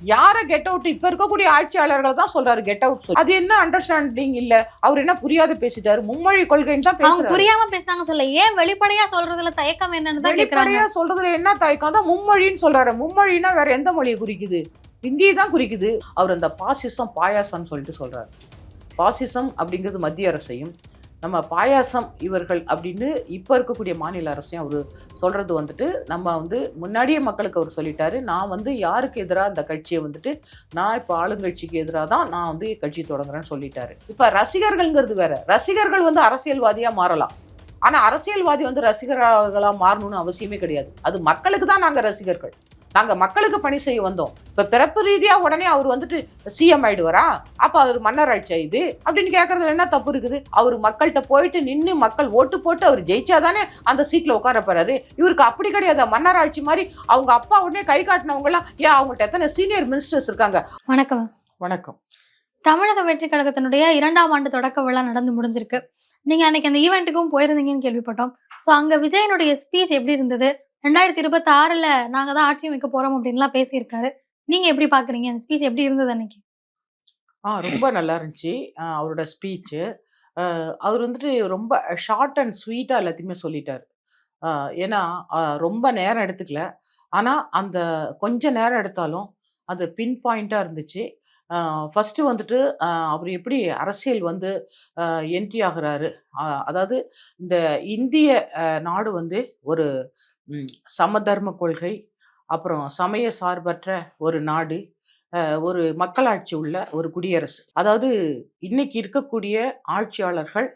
யார get out இப்ப இருக்கக்கூடிய ஆட்சியாளர்கள் தான் சொல்றாரு கெட் அவுட் அது என்ன அண்டர்ஸ்டாண்டிங் இல்ல? அவர் என்ன புரியாத பேசிட்டாரு? மும்மொழி கொள்கைன்னு தான் அவங்க புரியாம பேசினாங்க சொல்ல ஏன் வெளிப்படையா சொல்றதுல தயக்கம் என்னன்னு தான் வெளிப்படையா சொல்றதுல என்ன தயக்கம்? தான் மும்மொழின்னு சொல்றாரு. மும்மொழின்னா வேற எந்த மொழியை குறிக்குது? ஹிந்தியை தான் குறிக்குது. அவர் அந்த பாசிசம் பாயாசம்னு சொல்லிட்டு சொல்றாரு. பாசிசம் அப்படிங்கிறது மத்திய அரசையும் நம்ம பாயாசம் இவர்கள் அப்படின்னு இப்போ இருக்கக்கூடிய மாநில அரசையும் அவர் சொல்கிறது வந்துட்டு நம்ம வந்து முன்னாடியே மக்களுக்கு அவர் சொல்லிட்டாரு நான் வந்து யாருக்கு எதிராக இந்த கட்சியை வந்துட்டு நான் இப்போ ஆளுங்கட்சிக்கு எதிராக தான் நான் வந்து கட்சி தொடங்குறேன்னு சொல்லிட்டாரு. இப்போ ரசிகர்கள்ங்கிறது வேற. ரசிகர்கள் வந்து அரசியல்வாதியாக மாறலாம். ஆனால் அரசியல்வாதி வந்து ரசிகர்களாக மாறணும்னு அவசியமே கிடையாது. அது மக்களுக்கு தான் நாங்கள் ரசிகர்கள். நாங்கள் மக்களுக்கு பணி செய்ய வந்தோம். இப்போ பிறப்பு ரீதியாக உடனே அவர் வந்துட்டு சிஎம் ஆயிடுவாரா? அப்போ அவர் மன்னர் ஆட்சி இது அப்படின்னு கேட்கறதுல என்ன தப்பு இருக்குது? அவர் மக்கள்கிட்ட போயிட்டு நின்று மக்கள் ஓட்டு போட்டு அவர் ஜெயிச்சாதானே அந்த சீட்டில் உட்கார போறாரு. இவருக்கு அப்படி கிடையாது. மன்னர் ஆட்சி மாதிரி அவங்க அப்பா உடனே கை காட்டினவங்கலாம் ஏன் அவங்கள்ட்ட எத்தனை சீனியர் மினிஸ்டர்ஸ் இருக்காங்க? வணக்கம். வணக்கம். தமிழக வெற்றி கழகத்தினுடைய இரண்டாம் ஆண்டு தொடக்க விழா நடந்து முடிஞ்சிருக்கு. நீங்க அன்னைக்கு அந்த ஈவெண்ட்டுக்கும் போயிருந்தீங்கன்னு கேள்விப்பட்டோம். சோ அங்க விஜயனுடைய ஸ்பீச் எப்படி இருந்தது? ரெண்டாயிரத்தி இருபத்தி ஆறுல நாங்க தான் ஆட்சி அமைக்க போறோம் அப்படின்லாம் பேசியிருக்காரு. நீங்க எப்படி பாக்குறீங்க? அந்த ஸ்பீச் எப்படி இருந்தது அன்னைக்கு? ஆ ரொம்ப நல்லா இருந்துச்சு. அவரோட ஸ்பீச்சு அவர் வந்துட்டு ரொம்ப ஷார்ட் அண்ட் ஸ்வீட்டாக எல்லாத்தையுமே சொல்லிட்டார். ஏன்னா ரொம்ப நேரம் எடுத்துக்கல. ஆனால் அந்த கொஞ்ச நேரம் எடுத்தாலும் அது பின் பாயிண்ட்டாக இருந்துச்சு. ஃபஸ்ட்டு வந்துட்டு அவர் எப்படி அரசியல் வந்து என்ட்ரி ஆகிறாரு. அதாவது இந்த இந்திய நாடு வந்து ஒரு சமதர்ம கொள்கை அப்புறம் சமய சார்பற்ற ஒரு நாடு ஒரு மக்களாட்சி உள்ள ஒரு குடியரசு. அதாவது இன்னைக்கு இருக்கக்கூடிய ஆட்சியாளர்கள்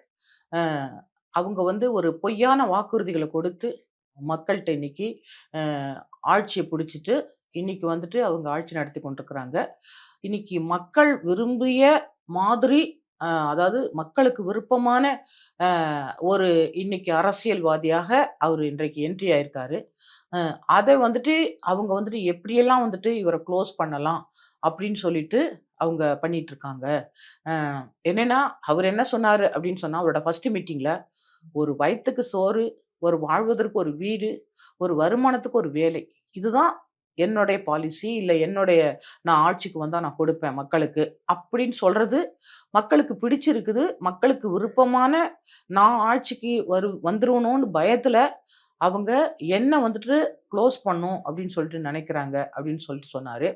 அவங்க வந்து ஒரு பொய்யான வாக்குறுதிகளை கொடுத்து மக்கள்கிட்ட இன்னைக்கு ஆட்சியை பிடிச்சிட்டு இன்னைக்கு வந்துட்டு அவங்க ஆட்சி நடத்தி கொண்டிருக்கிறாங்க. இன்னைக்கு மக்கள் விரும்பிய மாதிரி அதாவது மக்களுக்கு விருப்பமான ஒரு இன்னைக்கு அரசியல்வாதியாக அவர் இன்றைக்கு என்ட்ரி ஆயிருக்காரு. அதை வந்துட்டு அவங்க வந்துட்டு எப்படியெல்லாம் வந்துட்டு இவரை க்ளோஸ் பண்ணலாம் அப்படின்னு சொல்லிட்டு அவங்க பண்ணிட்டு இருக்காங்க என்னன்னா அவர் என்ன சொன்னார் அப்படின்னு சொன்னால் அவரோட ஃபர்ஸ்ட் மீட்டிங்கில் ஒரு வயிற்றுக்கு சோறு ஒரு வாழ்வதற்கு ஒரு வீடு ஒரு வருமானத்துக்கு ஒரு வேலை. இதுதான் என்னுடைய பாலிசி இல்லை என்னுடைய நான் ஆட்சிக்கு வந்தால் நான் கொடுப்பேன் மக்களுக்கு. அப்படின்னு சொல்கிறது மக்களுக்கு பிடிச்சிருக்குது மக்களுக்கு விருப்பமான நான் ஆட்சிக்கு வரு வந்துருவணும்னு பயத்தில் அவங்க என்ன வந்துட்டு க்ளோஸ் பண்ணும் அப்படின்னு சொல்லிட்டு நினைக்கிறாங்க அப்படின்னு சொல்லிட்டு சொன்னார்.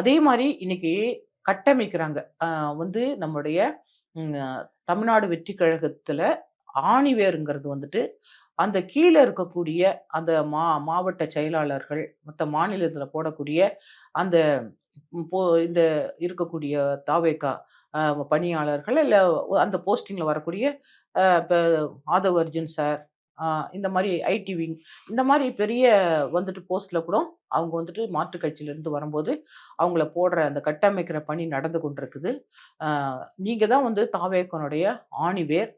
அதே மாதிரி இன்னைக்கு கட்டமைக்கிறாங்க. வந்து நம்முடைய தமிழ்நாடு வெற்றி கழகத்தில் ஆணிவேருங்கிறது வந்துட்டு அந்த கீழே இருக்கக்கூடிய அந்த மா மாவட்ட செயலாளர்கள் மற்ற மாநிலத்தில் போடக்கூடிய அந்த போ இந்த இருக்கக்கூடிய தாவேக்கா பணியாளர்கள் இல்லை அந்த போஸ்டிங்கில் வரக்கூடிய இப்போ ஆதவ் அர்ஜுன் சார் இந்த மாதிரி ஐடி விங் இந்த மாதிரி பெரிய வந்துட்டு போஸ்ட்டில் கூட அவங்க வந்துட்டு மாற்றுக் கட்சியிலேருந்து வரும்போது அவங்கள போடுற அந்த கட்டமைக்கிற பணி நடந்து கொண்டிருக்குது. நீங்கள் தான் வந்து தாவேக்கனுடைய ஆணிவேர்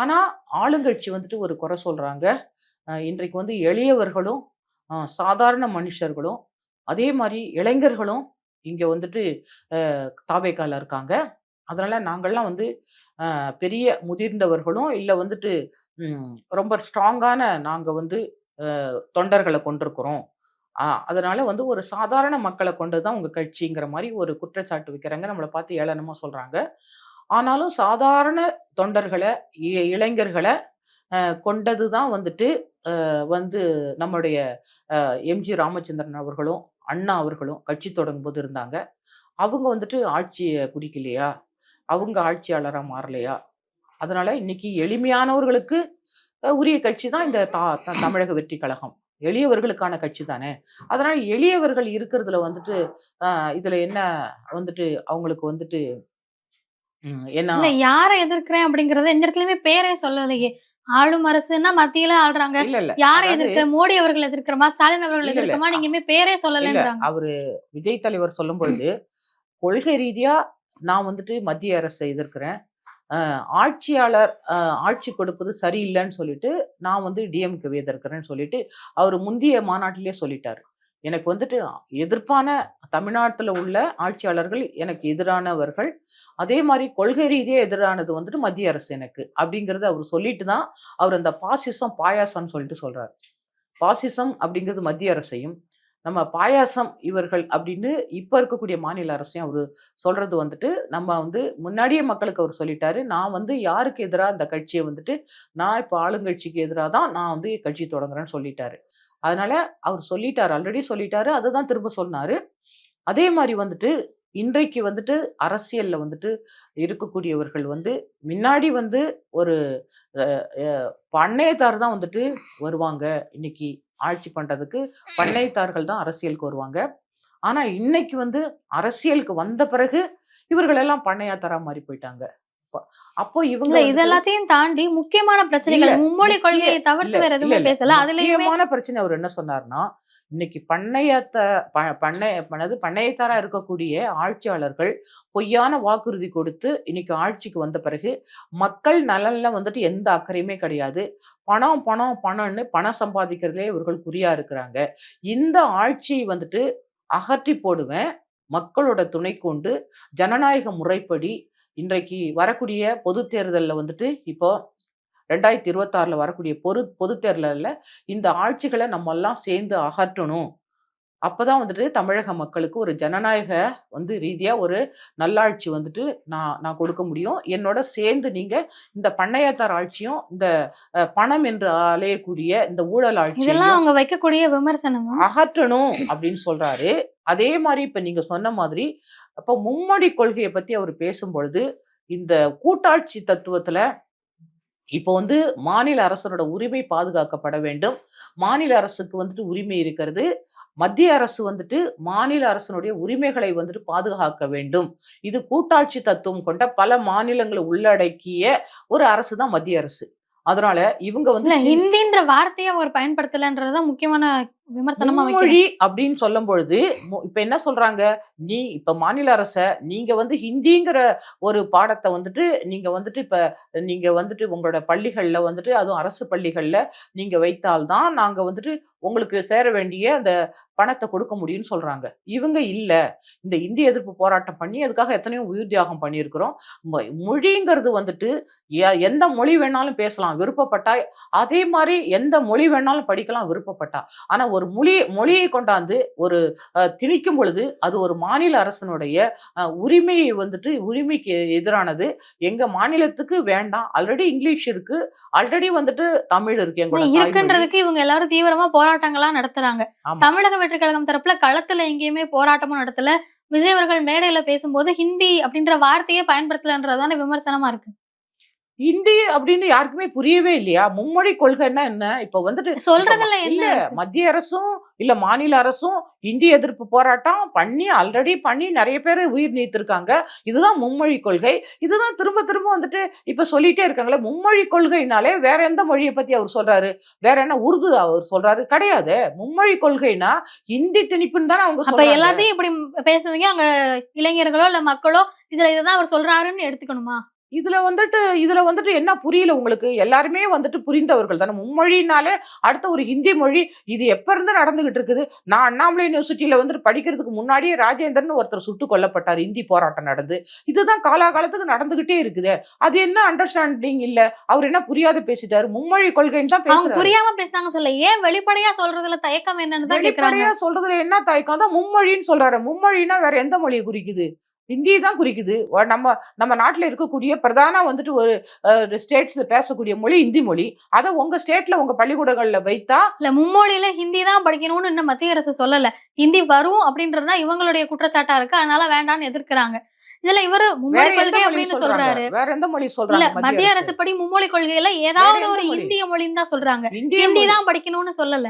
ஆனால் ஆளுங்கட்சி வந்துட்டு ஒரு குறை சொல்கிறாங்க இன்றைக்கு வந்து எளியவர்களும் சாதாரண மனுஷர்களும் அதே மாதிரி இளைஞர்களும் இங்கே வந்துட்டு தாவேக்கால இருக்காங்க. அதனால் நாங்கள்லாம் வந்து பெரிய முதிர்ந்தவர்களும் இல்லை வந்துட்டு ரொம்ப ஸ்ட்ராங்கான நாங்கள் வந்து தொண்டர்களை கொண்டிருக்கிறோம். அதனால் அதனால வந்து ஒரு சாதாரண மக்களை கொண்டு தான் உங்கள் கட்சிங்கிற மாதிரி ஒரு குற்றச்சாட்டு வைக்கிறாங்க. நம்மளை பார்த்து ஏளனமாக சொல்கிறாங்க ஆனாலும் சாதாரண தொண்டர்களை இ- இளைஞர்களை கொண்டது தான் வந்துட்டு வந்து நம்முடைய எம்ஜி ராமச்சந்திரன் அவர்களும் அண்ணா அவர்களும் கட்சி தொடங்கும் போது இருந்தாங்க. அவங்க வந்துட்டு ஆட்சியை பிடிக்கலையா? அவங்க ஆட்சியாளராக மாறலையா? அதனால இன்னைக்கு எளிமையானவர்களுக்கு உரிய கட்சி தான் இந்த தா- த- தமிழக வெற்றி கழகம். எளியவர்களுக்கான கட்சி தானே? அதனால எளியவர்கள் இருக்கிறதுல வந்துட்டு இதில் இதுல என்ன வந்துட்டு அவங்களுக்கு வந்துட்டு என்ன இல்ல யாரை எதிர்க்கிறேன் அப்படிங்கறத எந்த இடத்துலயுமே பேரே சொல்லலையே. ஆளும் அரசுன்னா மத்தியில ஆள்றாங்க. யாரை எதிர்க்கிற? மோடி அவர்கள் எதிர்க்கிறமா? ஸ்டாலின் அவர்கள். எதிர்க்கிறமா? நீங்க பேரே சொல்லலன்றாங்க. அவரு விஜய் தலைவர் சொல்லும் பொழுது கொள்கை ரீதியா நான் வந்துட்டு மத்திய அரசை எதிர்க்கிறேன். ஆட்சியாளர் ஆட்சி கொடுப்பது சரியில்லைன்னு சொல்லிட்டு நான் வந்து டிஎம்கே எதிர்க்கிறேன்னு சொல்லிட்டு அவர் முந்தைய மாநாட்டிலே சொல்லிட்டாரு. எனக்கு வந்துட்டு எதிர்ப்பான தமிழ்நாட்டில் உள்ள ஆட்சியாளர்கள் எனக்கு எதிரானவர்கள். அதே மாதிரி கொள்கை ரீதியாக எதிரானது வந்துட்டு மத்திய அரசு எனக்கு அப்படிங்கறத அவர் சொல்லிட்டு தான் அவர் அந்த பாசிசம் பாயாசம்னு சொல்லிட்டு சொல்றாரு. பாசிசம் அப்படிங்கிறது மத்திய அரசையும் நம்ம பாயாசம் இவர்கள் அப்படின்னு இப்போ இருக்கக்கூடிய மாநில அரசையும் அவர் சொல்றது வந்துட்டு நம்ம வந்து முன்னாடியே மக்களுக்கு அவர் சொல்லிட்டாரு. நான் வந்து யாருக்கு எதிராக இந்த கட்சியை வந்துட்டு நான் இப்போ ஆளுங்கட்சிக்கு எதிராக தான் நான் வந்து கட்சி தொடங்குறேன்னு சொல்லிட்டாரு. அதனால அவர் சொல்லிட்டாரு ஆல்ரெடி சொல்லிட்டாரு அதை தான் திரும்ப சொன்னாரு. அதே மாதிரி வந்துட்டு இன்றைக்கு வந்துட்டு அரசியல்ல வந்துட்டு இருக்கக்கூடியவர்கள் வந்து முன்னாடி வந்து ஒரு பண்ணையத்தார் தான் வந்துட்டு வருவாங்க. இன்னைக்கு ஆட்சி பண்றதுக்கு பண்ணையத்தார்கள் தான் அரசியலுக்கு வருவாங்க. ஆனா இன்னைக்கு வந்து அரசியலுக்கு வந்த பிறகு இவர்கள் எல்லாம் பண்ணையாத்தாரா மாறி போயிட்டாங்க. அப்ப- இவங்க இது எல்லாத்தையும் தாண்டி முக்கியமான பிரச்சனைகள் மும்மொழி கொள்கையை தவிர்த்து வேற எதுவுமே. பேசல. அதுலயுமே முக்கியமான பிரச்சனை அவர் என்ன சொன்னார்னா இன்னைக்கு பண்ணையத்த பண்ணை பண்ணது பண்ணையத்தாரா இருக்கக்கூடிய ஆட்சியாளர்கள் பொய்யான வாக்குறுதி கொடுத்து இன்னைக்கு ஆட்சிக்கு வந்த பிறகு மக்கள் நலன்ல வந்துட்டு எந்த அக்கறையுமே கிடையாது. பணம் பணம் பணம்னு பணம் சம்பாதிக்கிறதுலே இவர்கள் குறியா இருக்கிறாங்க. இந்த ஆட்சியை வந்துட்டு அகற்றி போடுவேன் மக்களோட துணை கொண்டு ஜனநாயக முறைப்படி இன்றைக்கு வரக்கூடிய பொது தேர்தலில் வந்துட்டு இப்போ ரெண்டாயிரத்தி இருபத்தாறுல வரக்கூடிய பொது பொது தேர்தலில் இந்த ஆட்சிகளை நம்ம எல்லாம் சேர்ந்து அகற்றணும். அப்பதான் வந்துட்டு தமிழக மக்களுக்கு ஒரு ஜனநாயக வந்து ரீதியா ஒரு நல்லாட்சி வந்துட்டு நான் நான் கொடுக்க முடியும். என்னோட சேர்ந்து நீங்க இந்த பண்ணையாத்தார் ஆட்சியும் இந்த பணம் என்று அலையக்கூடிய இந்த ஊழல் ஆட்சியும் இதெல்லாம் அவங்க வைக்கக்கூடிய விமர்சனமா? அகற்றணும் அப்படின்னு சொல்றாரு. அதே மாதிரி இப்ப நீங்க சொன்ன மாதிரி அப்ப மும்மொழி கொள்கையை பத்தி அவர் பேசும்பொழுது இந்த கூட்டாட்சி தத்துவத்துல இப்போ வந்து மாநில அரசரோட உரிமை பாதுகாக்கப்பட வேண்டும். மாநில அரசுக்கு வந்துட்டு உரிமை இருக்கிறது. மத்திய அரசு வந்துட்டு மாநில அரசனுடைய உரிமைகளை வந்துட்டு பாதுகாக்க வேண்டும். இது கூட்டாட்சி தத்துவம் கொண்ட பல மாநிலங்களை உள்ளடக்கிய ஒரு அரசு தான் மத்திய அரசு. அதனால இவங்க வந்து ஹிந்தின்ற வார்த்தையை அவர் பயன்படுத்தலன்றதுதான் முக்கியமான மும்மொழி அப்படின்னு சொல்லும் பொழுது இப்ப என்ன சொல்றாங்க? நீ இப்ப மாநில அரச நீங்க வந்து ஹிந்திங்கிற ஒரு பாடத்தை வந்துட்டு நீங்க வந்துட்டு இப்ப நீங்க வந்துட்டு உங்களோட பள்ளிகள்ல வந்துட்டு அதுவும் அரசு பள்ளிகள்ல நீங்க வைத்தால்தான் நாங்க வந்துட்டு உங்களுக்கு சேர வேண்டிய அந்த பணத்தை கொடுக்க முடியும்னு சொல்றாங்க. இவங்க இல்ல. இந்த இந்திய எதிர்ப்பு போராட்டம் பண்ணி அதுக்காக எத்தனையோ உயிர் தியாகம் பண்ணியிருக்கிறோம். மொ- மொழிங்கிறது வந்துட்டு எ- எந்த மொழி வேணாலும் பேசலாம். விருப்பப்பட்டா அதே மாதிரி எந்த மொழி வேணாலும் படிக்கலாம் விருப்பப்பட்டா. ஆனா ஒரு மொழி மொழியை கொண்டாந்து ஒரு திணிக்கும் பொழுது அது ஒரு மாநில அரசனுடைய உரிமையை வந்துட்டு உரிமைக்கு எதிரானது. எங்க மாநிலத்துக்கு வேண்டாம். ஆல்ரெடி இங்கிலீஷ் இருக்கு. ஆல்ரெடி வந்துட்டு தமிழ் இருக்கு. இருக்குன்றதுக்கு இவங்க எல்லாரும் தீவிரமா போராட்டங்களா நடத்துறாங்க. தமிழக வெற்றி கழகம் தரப்புல களத்துல எங்கேயுமே போராட்டமும் நடத்தல. விஜய் அவர்கள் மேடையில பேசும்போது ஹிந்தி அப்படின்ற வார்த்தையே பயன்படுத்தலன்றதான விமர்சனமா இருக்கு. இந்தி அப்படின்னு யாருக்குமே புரியவே இல்லையா? மும்மொழி கொள்கைன்னா என்ன? இப்ப வந்துட்டு சொல்றதுல இல்ல? மத்திய அரசும் இல்ல மாநில அரசும் இந்தி எதிர்ப்பு போராட்டம் பண்ணி ஆல்ரெடி பண்ணி நிறைய பேர் உயிர் நீத்திருக்காங்க. இதுதான் மும்மொழி கொள்கை. இதுதான் திரும்ப திரும்ப வந்துட்டு இப்ப சொல்லிட்டே இருக்காங்களே மும்மொழி கொள்கைனாலே வேற எந்த மொழியை பத்தி அவர் சொல்றாரு? வேற என்ன உருது அவர் சொல்றாரு? கிடையாது. மும்மொழி கொள்கைனா ஹிந்தி திணிப்புன்னு தானே அவங்க எல்லாத்தையும் இப்படி பேசுவீங்க? அங்க இளைஞர்களோ இல்ல மக்களோ இதுல இதுதான் அவர் சொல்றாருன்னு எடுத்துக்கணுமா? இதுல வந்துட்டு இதுல வந்துட்டு என்ன புரியல உங்களுக்கு? எல்லாருமே வந்துட்டு புரிந்தவர்கள் தானே. மும்மொழினாலே அடுத்த ஒரு ஹிந்தி மொழி இது எப்ப இருந்து நடந்துகிட்டு இருக்குது? நான் அண்ணாமலை யூனிவர்சிட்டியில வந்துட்டு படிக்கிறதுக்கு முன்னாடியே ராஜேந்திரன் ஒருத்தர் சுட்டு கொல்லப்பட்டார். இந்தி போராட்டம் நடந்து. இதுதான் காலாகாலத்துக்கு நடந்துகிட்டே இருக்குது. அது என்ன அண்டர்ஸ்டாண்டிங் இல்ல? அவர் என்ன புரியாத பேசிட்டாரு? மும்மொழி கொள்கைன்னு தான் புரியாம பேசினாங்க சொல்ல. ஏன் வெளிப்படையா சொல்றதுல தயக்கம் என்னன்னு வெளிப்படையா சொல்றதுல என்ன தயக்கம்? தான் மும்மொழின்னு சொல்றாரு. மும்மொழினா வேற எந்த மொழியை குறிக்குது? ஹிந்தி தான் குறிக்குது. நம்ம நம்ம நாட்டில் இருக்கக்கூடிய பிரதான வந்துட்டு ஒரு ஸ்டேட்ஸ் பேசக்கூடிய மொழி ஹிந்தி மொழி. அதை உங்க ஸ்டேட்ல உங்க பள்ளிக்கூடங்கள்ல வைத்தா இல்ல மும்மொழியில ஹிந்தி தான் படிக்கணும்னு இன்னும் மத்திய அரசு சொல்லல. ஹிந்தி வரும் அப்படின்றதுதான் இவங்களுடைய குற்றச்சாட்டா இருக்கு. அதனால வேண்டாம்னு எதிர்க்கிறாங்க. இதுல இவரு மும்மொழி கொள்கை அப்படின்னு சொல்றாரு. வேற எந்த மொழி சொல்றாங்க மத்திய அரசு? படி மும்மொழி கொள்கையில ஏதாவது ஒரு? இந்திய மொழின்னு தான் சொல்றாங்க. ஹிந்தி. தான் படிக்கணும்னு சொல்லல.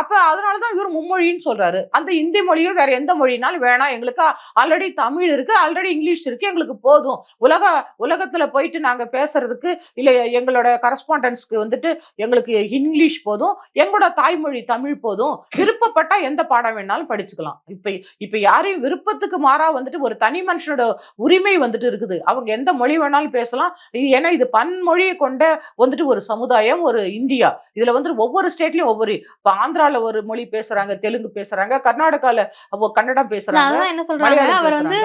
அப்ப அதனாலதான் இவர் மும்மொழின்னு சொல்றாரு. அந்த இந்தி மொழியோ வேற எந்த மொழினாலும் வேணாம் எங்களுக்கு ஆல்ரெடி தமிழ் இருக்கு ஆல்ரெடி இங்கிலீஷ் இருக்கு எங்களுக்கு போதும். உலக உலகத்துல போயிட்டு நாங்க பேசுறதுக்கு இல்ல எங்களோட கரஸ்பாண்டன்ஸ்க்கு வந்துட்டு எங்களுக்கு இங்கிலீஷ் போதும் எங்களோட தாய்மொழி தமிழ் போதும். விருப்பப்பட்டா எந்த பாடம் வேணாலும் படிச்சுக்கலாம். இப்ப இப்ப யாரையும் விருப்பத்துக்கு மாறா வந்துட்டு ஒரு தனி மனுஷனோட உரிமை வந்துட்டு இருக்குது. அவங்க எந்த மொழி வேணாலும் பேசலாம். ஏன்னா இது பன்மொழியை கொண்ட வந்துட்டு ஒரு சமுதாயம் ஒரு இந்தியா. இதுல வந்து ஒவ்வொரு ஸ்டேட்லயும் ஒவ்வொரு இப்ப ஆந்திரால ஒரு மொழி பேசுறாங்க தெலுங்கு பேசுறாங்க கர்நாடகால அப்போ கன்னடம் பேசுறாங்க என்ன சொல்றாங்க அவர் வந்து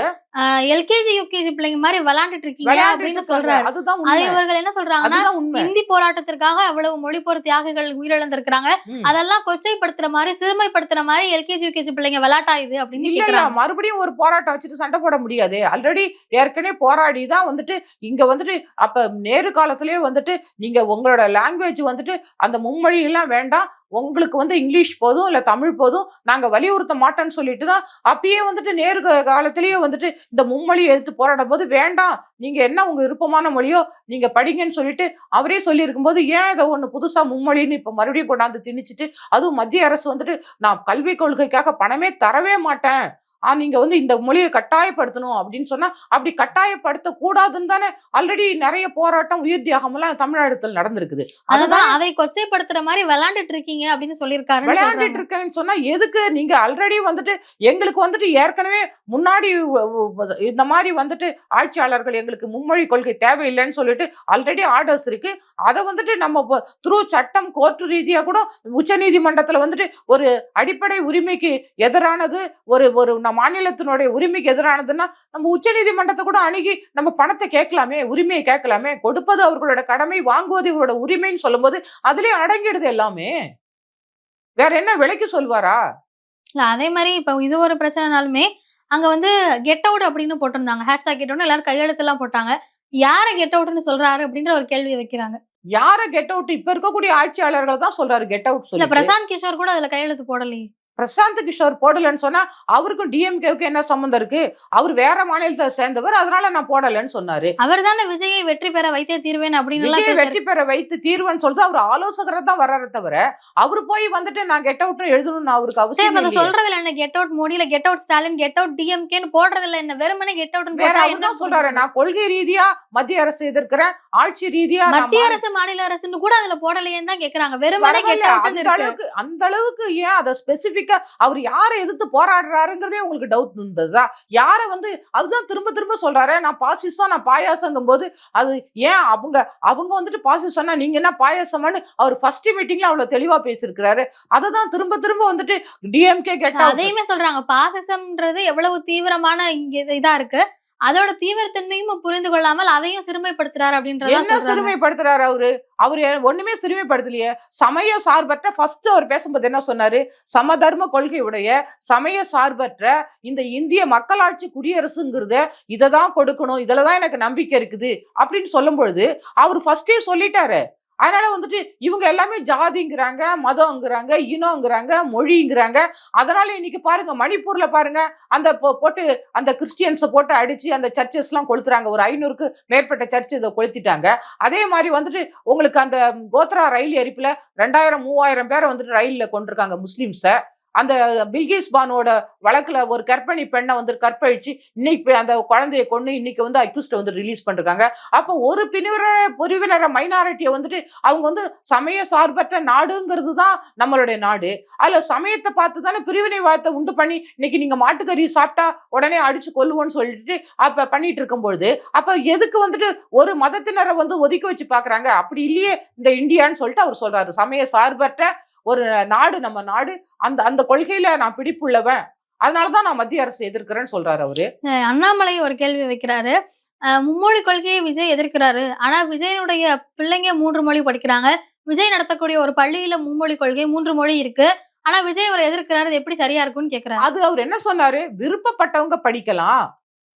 எல்கேஜி யூகேஜி பிள்ளைங்க மாதிரி விளையாண்டுட்டு இருக்கீங்க அப்படின்னு. சொல்றாரு. அதுதான் இவர்கள் என்ன சொல்றாங்கன்னா இந்தி போராட்டத்திற்காக அவ்வளவு மொழிபோர் தியாகிகள் உயிரிழந்திருக்காங்க ம். அதெல்லாம் கொச்சைப்படுத்துற மாதிரி சிறுமைப்படுத்துற மாதிரி எல்கேஜி யூகேஜி பிள்ளைங்க விளையாட்டா இது அப்படின்னு மறுபடியும் ஒரு போராட்டம் வச்சுட்டு சண்டை போட முடியாது? ஆல்ரெடி ஏற்கனவே போராடி தான் வந்துட்டு இங்க வந்துட்டு அப்ப நேரு காலத்திலேயே வந்துட்டு நீங்க உங்களோட லாங்குவேஜ் வந்துட்டு அந்த மும்மொழி எல்லாம் வேண்டாம். உங்களுக்கு வந்து இங்கிலீஷ் போதும் இல்லை தமிழ் போதும். நாங்கள் வலியுறுத்த மாட்டோம்னு சொல்லிட்டு தான் அப்பயே வந்துட்டு நேரு காலத்திலேயே வந்துட்டு இந்த மும்மொழி எடுத்து போராடும் போது வேண்டாம். நீங்கள் என்ன உங்கள் விருப்பமான மொழியோ நீங்கள் படிங்கன்னு சொல்லிட்டு அவரே சொல்லியிருக்கும் போது ஏன் இதை ஒன்று புதுசாக மும்மொழின்னு இப்போ மறுபடியும் கொண்டாந்து திணிச்சிட்டு அதுவும் மத்திய அரசு வந்துட்டு நான் கல்விக் கொள்கைக்காக பணமே தரவே மாட்டேன். நீங்க வந்து இந்த மொழியை கட்டாயப்படுத்தணும் அப்படின்னு சொன்னா அப்படி கட்டாயப்படுத்த கூடாதுன்னு தானே ஆல்ரெடி நிறைய போராட்டம் உயிர் தியாகம் எல்லாம் தமிழகத்தில் நடந்திருக்குது. அதுதான் அதை கொச்சைப்படுத்துற மாதிரி விளையாண்டுட்டு இருக்கீங்க அப்படின்னு சொல்லியிருக்காருன்னு விளையாண்டுட்டு இருக்கேன்னு சொன்னா எதுக்கு? நீங்க ஆல்ரெடி வந்துட்டு எங்களுக்கு வந்துட்டு ஏற்கனவே முன்னாடி இந்த மாதிரி வந்துட்டு ஆட்சியாளர்கள் எங்களுக்கு மும்மொழி கொள்கை தேவையில்லைன்னு சொல்லிட்டு ஆல்ரெடி ஆர்டர்ஸ் இருக்கு. அதை வந்துட்டு நம்ம த்ரூ சட்டம் கோர்ட் ரீதியா கூட உச்ச நீதிமன்றத்துல வந்துட்டு ஒரு அடிப்படை உரிமைக்கு எதிரானது ஒரு ஒரு நம் மாநிலத்தினுடைய உரிமைக்கு எதிரானதுன்னா நம்ம உச்ச நீதிமன்றத்தை கூட அணுகி நம்ம பணத்தை கேட்கலாமே உரிமையை கேட்கலாமே கொடுப்பது அவர்களோட கடமை வாங்குவது இவரோட உரிமைன்னு சொல்லும்போது அதுலயே அடங்கிடுது எல்லாமே. வேற என்ன விலைக்கு சொல்வாரா? இல்ல அதே மாதிரி இப்ப இது ஒரு பிரச்சனைனாலுமே அங்க வந்து கெட் அவுட் அப்படின்னு போட்டிருந்தாங்க. ஹேஷ்டாக் கெட் அவுட் எல்லாரும் கையெழுத்து எல்லாம் போட்டாங்க. யார கெட் அவுட்னு சொல்றாரு அப்படின்ற ஒரு கேள்வியை வைக்கிறாங்க. யார கெட் அவுட் இப்ப இருக்கக்கூடிய ஆட்சியாளர்கள் தான் சொல்றாரு கெட் அவுட் இல்ல பிரசாந்த் கிஷோர் கூட அதுல கையெழுத்து போடலையே. பிரசாந்த் கிஷோர் போடலன்னு சொன்னா அவருக்கும் டிஎம்கேவுக்கு என்ன சம்மந்தம் இருக்கு அவர் வேற மாநிலத்தை சேர்ந்தவர் அதனால நான் போடலன்னு சொன்னாரு அவர் தானே விஜயை வெற்றி பெற வைத்தே தீர்வேன் அப்படின்னு. வெற்றி பெற வைத்து தீர்வுன்னு சொல்லிட்டு அவர் ஆலோசகரா தான் வர்றாரு தவிர அவர் போய் வந்துட்டு நான் கெட் அவுட் எழுதணும்னு அவருக்கு அவசியம் அதை. சொல்றதுல என்ன கெட் அவுட் மோடி இல்ல get out Stalin get out டிஎம்கேன்னு போடுறதுல என்ன வெறுமனே கெட் அவுட்னு வேற என்ன சொல்றாரு நான் கொள்கை ரீதியா மத்திய அரசு எதிர்க்கிறேன் ஆட்சி ரீதியா மத்திய அரசு மாநில அரசுன்னு கூட அதுல போடலையேன்னு தான் கேக்குறாங்க வெறுமனே கெட் அவுட்னு அந்த அளவுக்கு அந்த அளவுக்கு ஏன் அதை ஸ்பெசிபிக்கா அவர் யாரை எதிர்த்து போராடுறாருங்கிறதே உங்களுக்கு டவுட் இருந்ததா? யாரை வந்து அதுதான் திரும்ப திரும்ப சொல்றாரு நான் பாசிசம் நான் பாயாசங்கும் போது அது ஏன் அவங்க அவங்க வந்துட்டு பாசிசம்னா நீங்க என்ன பாயாசம்னு அவர் ஃபர்ஸ்ட் மீட்டிங்ல அவ்வளவு தெளிவா பேசியிருக்கிறாரு. அதை தான் திரும்ப திரும்ப வந்துட்டு டிஎம்கே கேட்டா அதையுமே சொல்றாங்க. பாசிசம்ன்றது எவ்வளவு தீவிரமான இங்க இது- இதா இருக்கு. அதோட தீவிரத்தன்மையும் புரிந்து கொள்ளாமல் அதையும் சிறுமைப்படுத்துறாரு அப்படின்றதா என்ன சிறுமைப்படுத்துறாரு அவரு? அவரு ஒண்ணுமே சிறுமைப்படுத்தலையே. சமய சார்பற்ற ஃபர்ஸ்ட் அவர் பேசும்போது என்ன சொன்னாரு? சமதர்ம கொள்கையுடைய சமய சார்பற்ற இந்த இந்திய மக்களாட்சி குடியரசுங்கிறத இதை தான் கொடுக்கணும் இதுல தான் எனக்கு நம்பிக்கை இருக்குது அப்படின்னு சொல்லும் பொழுது அவர் ஃபர்ஸ்டே சொல்லிட்டாரு. அதனால வந்துட்டு இவங்க எல்லாமே ஜாதிங்கிறாங்க மதம்ங்கிறாங்க இனங்கிறாங்க மொழிங்கிறாங்க. அதனால இன்னைக்கு பாருங்க மணிப்பூர்ல பாருங்க அந்த போட்டு அந்த கிறிஸ்டியன்ஸை போட்டு அடிச்சு அந்த சர்ச்சஸ் எல்லாம் கொளுத்துறாங்க. ஒரு ஐநூறுக்கு மேற்பட்ட சர்ச் இதை கொளுத்திட்டாங்க. அதே மாதிரி வந்துட்டு உங்களுக்கு அந்த கோத்ரா ரயில் எரிப்புல ரெண்டாயிரம் மூவாயிரம் பேரை வந்துட்டு ரயில்ல கொண்டிருக்காங்க முஸ்லிம்ஸை. அந்த பில்கிஸ் பானோட வழக்கில் ஒரு கற்பனை பெண்ணை வந்து கற்பழிச்சு இன்னைக்கு அந்த குழந்தைய கொண்டு இன்னைக்கு வந்து அக்யூஸ்ட வந்து ரிலீஸ் பண்ணிருக்காங்க. அப்போ ஒரு பிரிவினர பிரிவினர மைனாரிட்டியை வந்துட்டு அவங்க வந்து சமய சார்பற்ற நாடுங்கிறது தான் நம்மளுடைய நாடு. அதில் சமயத்தை பார்த்து தானே பிரிவினைவாதத்தை உண்டு பண்ணி இன்னைக்கு நீங்கள் மாட்டுக்கறி சாப்பிட்டா உடனே அடிச்சு கொல்லுவோம்னு சொல்லிட்டு அப்போ பண்ணிட்டு இருக்கும்பொழுது அப்போ எதுக்கு வந்துட்டு ஒரு மதத்தினரை வந்து ஒதுக்கி வச்சு பார்க்குறாங்க அப்படி இல்லையே இந்த இந்தியான்னு சொல்லிட்டு அவர் சொல்றாரு. சமய சார்பற்ற ஒரு நாடு நம்ம நாடு அந்த அந்த கொள்கையில நான் பிடிப்புள்ளவன். அதனாலதான் நான் மத்திய அரசு எதிர்க்கிறேன்னு சொல்றாரு அவரு. அண்ணாமலை ஒரு கேள்வி வைக்கிறாரு. மும்மொழி கொள்கையை விஜய் எதிர்க்கிறாரு. ஆனா விஜயனுடைய பிள்ளைங்க மூன்று மொழி படிக்கிறாங்க. விஜய் நடத்தக்கூடிய ஒரு பள்ளியில மும்மொழி கொள்கை மூன்று மொழி இருக்கு. ஆனா விஜய் அவர் எதிர்க்கிறாரு எப்படி சரியா இருக்கும்னு கேக்குறாரு. அது அவர் என்ன சொன்னாரு? விருப்பப்பட்டவங்க படிக்கலாம்.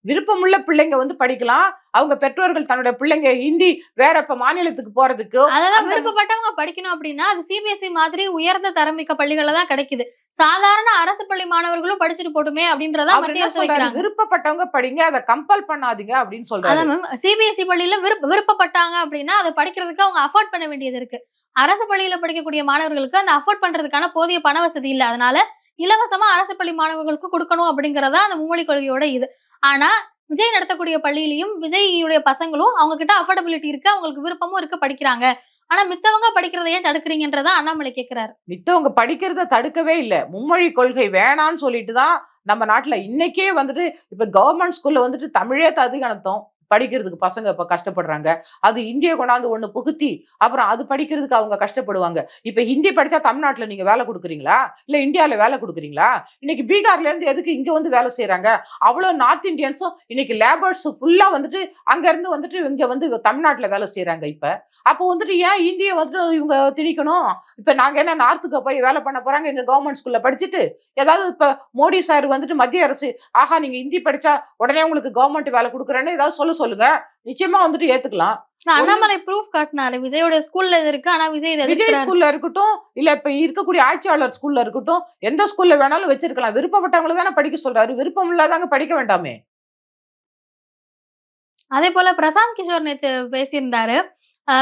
விருப்பமுள்ள பிள்ளைங்க வந்து படிக்கலாம். அவங்க பெற்றோர்கள் தன்னுடைய பிள்ளைங்க ஹிந்தி வேற இப்ப மாநிலத்துக்கு போறதுக்கு அதான் அந்த- விருப்பப்பட்டவங்க படிக்கணும் அப்படின்னா அது சிபிஎஸ்இ மாதிரி உயர்ந்த தரமிக்க பள்ளிகள்ல தான் கிடைக்குது. சாதாரண அரசு பள்ளி மாணவர்களும் படிச்சுட்டு போட்டுமே அப்படின்றதா மத்திய அரசு வைக்கிறாங்க. விருப்பப்பட்டவங்க படிங்க அதை கம்பல் பண்ணாதீங்க அப்படின்னு அதான் மேம் சிபிஎஸ்இ பள்ளியில விருப்ப விருப்பப்பட்டாங்க அப்படின்னா அதை படிக்கிறதுக்கு அவங்க அஃபோர்ட் பண்ண வேண்டியது இருக்கு. அரசு பள்ளியில படிக்கக்கூடிய மாணவர்களுக்கு அந்த அஃபோர்ட் பண்றதுக்கான போதிய பண வசதி இல்ல. அதனால இலவசமா அரசு பள்ளி மாணவர்களுக்கு கொடுக்கணும் அப்படிங்கறதா அந்த மும்மொழி கொள்கையோட இது. ஆனா விஜய் நடத்தக்கூடிய பள்ளியிலையும் விஜய்யுடைய பசங்களும் அவங்க கிட்ட அஃபோர்டபிலிட்டி இருக்கு அவங்களுக்கு விருப்பமும் இருக்கு படிக்கிறாங்க. ஆனா மித்தவங்க படிக்கிறத ஏன் தடுக்கிறீங்கன்றதான் அண்ணாமலை கேட்கிறாரு மித்தவங்க படிக்கிறத தடுக்கவே இல்லை. மும்மொழி கொள்கை வேணான்னு சொல்லிட்டு தான் நம்ம நாட்டுல இன்னைக்கே வந்துட்டு இப்ப கவர்மெண்ட் ஸ்கூல்ல வந்துட்டு தமிழே ததுகணத்தோம் படிக்கிறதுக்கு பசங்க இப்போ கஷ்டப்படுறாங்க. அது இந்திய கொண்டாந்து ஒண்ணு புகுத்தி அப்புறம் அது படிக்கிறதுக்கு அவங்க கஷ்டப்படுவாங்க. இப்ப ஹிந்தி படிச்சா தமிழ்நாட்டுல நீங்க வேலை கொடுக்குறீங்களா? இல்ல இந்தியால வேலை கொடுக்குறீங்களா? இன்னைக்கு பீகார்ல இருந்து எதுக்கு இங்க வந்து வேலை செய்யறாங்க அவ்வளவு நார்த் இந்தியன்ஸும் இன்னைக்கு லேபர்ஸ் ஃபுல்லா வந்துட்டு அங்க இருந்து வந்துட்டு இங்க வந்து தமிழ்நாட்டுல வேலை செய்யறாங்க இப்ப. அப்போ வந்துட்டு ஏன் இந்திய வந்துட்டு இவங்க திணிக்கணும்? இப்ப நாங்க என்ன நார்த்துக்கு போய் வேலை பண்ண போறாங்க? எங்க கவர்மெண்ட் ஸ்கூல்ல படிச்சுட்டு ஏதாவது இப்ப மோடி சார் வந்துட்டு மத்திய அரசு ஆஹா நீங்க ஹிந்தி படிச்சா உடனே உங்களுக்கு கவர்மெண்ட் வேலை கொடுக்குறேன்னு ஏதாவது சொல்ல சொல்லுங்க. நிச்சயமா வந்துட்டு ஏத்துக்கலாம். அண்ணாமலை ப்ரூஃப் காட்டினாரு. விஜயோட ஸ்கூல்ல இது இருக்கு ஆனா விஜய் விஜய் ஸ்கூல்ல இருக்கட்டும் இல்ல இப்ப இருக்கக்கூடிய ஆட்சியாளர் ஸ்கூல்ல இருக்கட்டும் எந்த ஸ்கூல்ல வேணாலும் வச்சிருக்கலாம். விருப்பப்பட்டவங்கள தானே படிக்க சொல்றாரு. விருப்பம் இல்லாதவங்க படிக்க வேண்டாமே. அதே போல பிரசாந்த் கிஷோர் நேத்து பேசியிருந்தாரு.